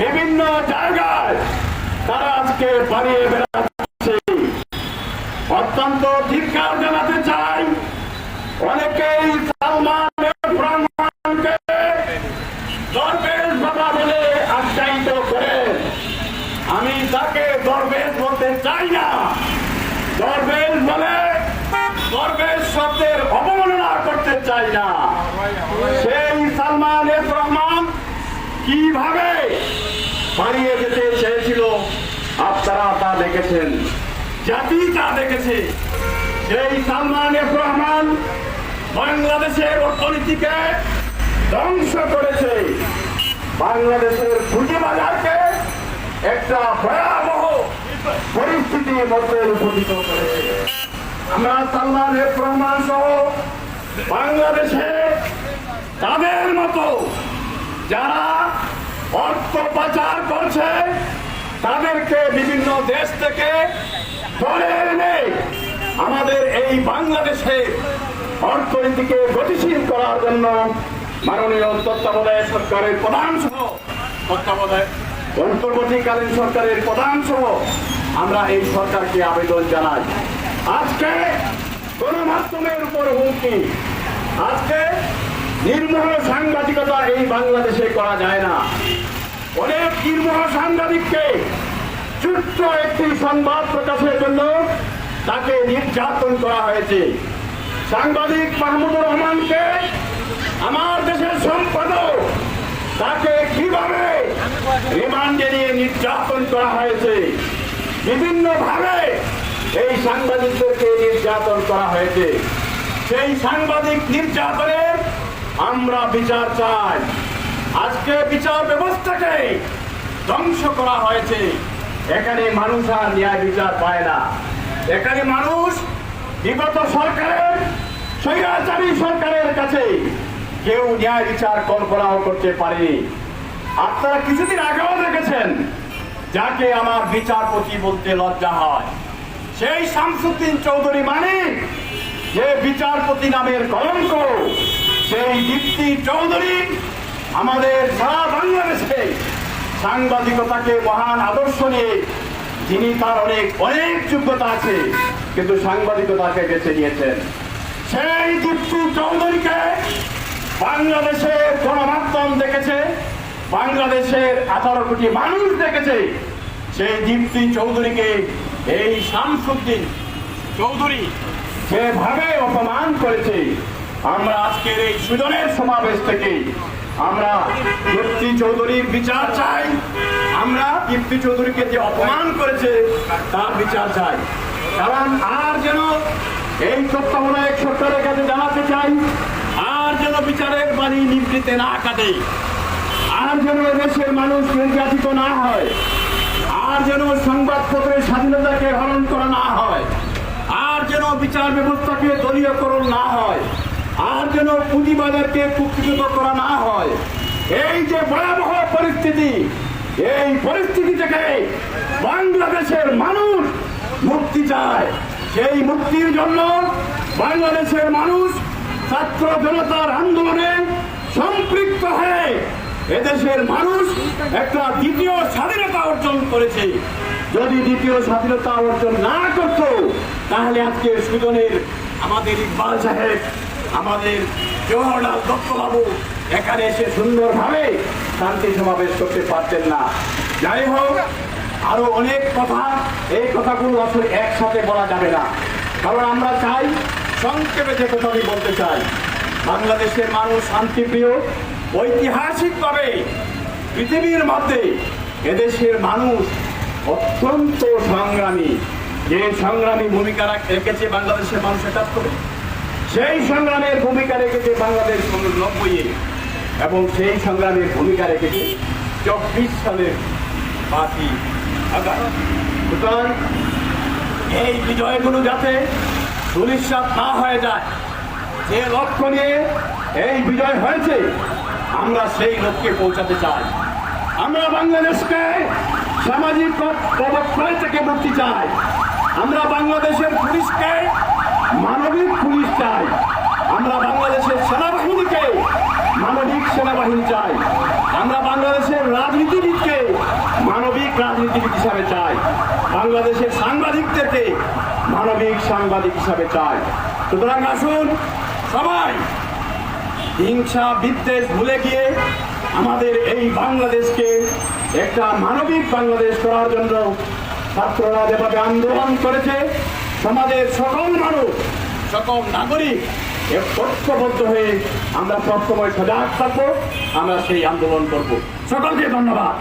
বিভিন্ন জায়গায় তারা আজকে বাড়িয়ে বেড়াচ্ছে। অত্যন্ত ধিক্কার জানাতে চাই। অনেকেই আমি তাকে দরবেশ বলতে চাই না। দরবেশ বলে দরবেশ অবমাননা করতে চাই না। সেই সালমান রহমান কীভাবে পালিয়ে যেতে চেয়েছিল। আপনারা তা দেখেছেন। জাতি তা দেখেছে। সেই সালমান এফ রহমান বাংলাদেশের অর্থনীতিকে ধ্বংস করেছে। বাংলাদেশের পুঁজি বাজারকে একটা ভয়াবহ পরিস্থিতির মধ্যে উপনীত করেছে আমরা সালমান এফ রহমান সহ বাংলাদেশে তাদের মতো যারা অর্থ পাচার করছে, তাদেরকে বিভিন্ন দেশ থেকে ধরে এনে আমাদের এই বাংলাদেশে অর্থনীতিকে গতিশীল করার জন্য মাননীয় তত্ত্বাবধায়ক সরকারের প্রধান সহ তত্ত্বাবধায়ক, অন্তর্বর্তীকালীন সরকারের প্রধান সহ আমরা এই সরকারকে আবেদন জানাই। আজকে গণমাধ্যমের উপর হুমকি। আজকে নির্মোহ সাংবাদিকতা এই বাংলাদেশে করা যায় না। সাংবাদিককে ছোট্ট একটি সংবাদ প্রকাশের জন্য তাকে নির্যাতন করা হয়েছে। সাংবাদিক মাহমুদুর রহমানকে আমার দেশের সম্পাদক তাকে কীভাবে রিমান্ডে নিয়ে নির্যাতন করা হয়েছে? বিভিন্ন ভাবে এই সাংবাদিকদেরকে নির্যাতন করা হয়েছে। সেই সাংবাদিক নির্যাতনের আমরা বিচার চাই। আজকে বিচার ব্যবস্থাকে ধ্বংস করা হয়েছে। এখানে মানুষ আর ন্যায় বিচার পায় না। এখানে মানুষ বিগত সরকারের, স্বৈরাচারী সরকারের কাছে কেউ ন্যায় বিচার কল্পনাও করতে পারেনি। আপনারা কিছুদিন আগেও দেখেছেন, যাকে আমার বিচারপতি বলতে লজ্জা হয়। সেই শামসুদ্দিন চৌধুরী মানে যে বিচারপতি নামের কলঙ্ক, সেই দীপ্তি চৌধুরী আমাদের সারা বাংলাদেশে সাংবাদিকতাকে মহান আদর্শ নিয়ে যিনি তার অনেক অনেক যোগ্যতা আছে, কিন্তু সাংবাদিকতাকে বেছে নিয়েছেন। সেই দীপ্তি চৌধুরীকে বাংলাদেশের গণমাধ্যম দেখেছে, বাংলাদেশের আঠারো কোটি মানুষ দেখেছে। সেই দীপ্তি চৌধুরীকে এই শামসুদ্দিন চৌধুরী যেভাবে অপমান করেছে আমরা আজকের এই সুজনের সমাবেশ থেকে আমরা দীপ্তি চৌধুরীর বিচার চাই। আমরা দীপ্তি চৌধুরীকে যে অপমান করেছে, তার বিচার চাই। কারণ আর যেন এই তত্ত্বাবধায়ক সরকারের কাছে জানাতে চাই, আর যেন বিচারের বাড়ি নিবৃতে না কাটে, আর যেন দেশের মানুষ নির্যাতিত না হয়, আর যেন সংবাদপত্রের স্বাধীনতাকে হরণ করা না হয়, আর যেন বিচার ব্যবস্থাকে দলীয়করণ না হয় আর যেন পুঁজিবাজারকে কুক্ষিগত করা না হয়। এই যে ভয়াবহ পরিস্থিতি, এই পরিস্থিতি থেকে বাংলাদেশের মানুষ মুক্তি চায়। সেই মুক্তির জন্য বাংলাদেশের মানুষ ছাত্র জনতার আন্দোলনে সম্পৃক্ত হয়ে এদেশের মানুষ একটা দ্বিতীয় স্বাধীনতা অর্জন করেছে। যদি দ্বিতীয় স্বাধীনতা অর্জন না করত, তাহলে আজকে সুজনের, আমাদের ইকবাল সাহেব আমাদের জওয়াহরলাল দত্তবাবু এখানে এসে সুন্দরভাবে শান্তি সমাবেশ করতে পারতেন না। যাই হোক, আরও অনেক কথা, এই কথাগুলো আসলে একসাথে বলা যাবে না। কারণ আমরা চাই, সংক্ষেপে যে কথাটি বলতে চাই, বাংলাদেশের মানুষ শান্তিপ্রিয়, ঐতিহাসিকভাবে পৃথিবীর মধ্যে এদেশের মানুষ অত্যন্ত সংগ্রামী। যে সংগ্রামী ভূমিকা রাখ- রেখেছে বাংলাদেশের মানুষ একাত্তরে সেই সংগ্রামের ভূমিকা রেখেছে বাংলাদেশ নব্বইয়ে এবং সেই সংগ্রামের ভূমিকা রেখেছে চব্বিশ সালের পাঁচই সুতরাং এই বিজয়গুলো যাতে ধূলিসাৎ না হয়ে যায়, যে লক্ষ্য নিয়ে এই বিজয় হয়েছে, আমরা সেই লক্ষ্যে পৌঁছাতে চাই। আমরা বাংলাদেশকে সামাজিক প্রবক্ষয় থেকে মুক্তি চাই। আমরা বাংলাদেশের পুলিশকে মানবিক পুলিশ চাই। আমরা বাংলাদেশের সেনাবাহিনীকে মানবিক সেনাবাহিনী চাই। আমরা বাংলাদেশের রাজনীতিবিদকে মানবিক রাজনীতিবিদ হিসাবে চাই। বাংলাদেশের সাংবাদিকদেরকে মানবিক সাংবাদিক হিসাবে চাই। সুতরাং আসুন সবাই হিংসা, বিদ্বেষ ভুলে গিয়ে আমাদের এই বাংলাদেশকে একটা মানবিক বাংলাদেশ করার জন্য ছাত্ররা যেভাবে আন্দোলন করেছে সমাজের সকল মানুষ, সকল নাগরিক ঐক্যবদ্ধ হয়ে আমরা সবসময় সজাগ থাকব, আমরা সেই আন্দোলন করব। সকলকে ধন্যবাদ।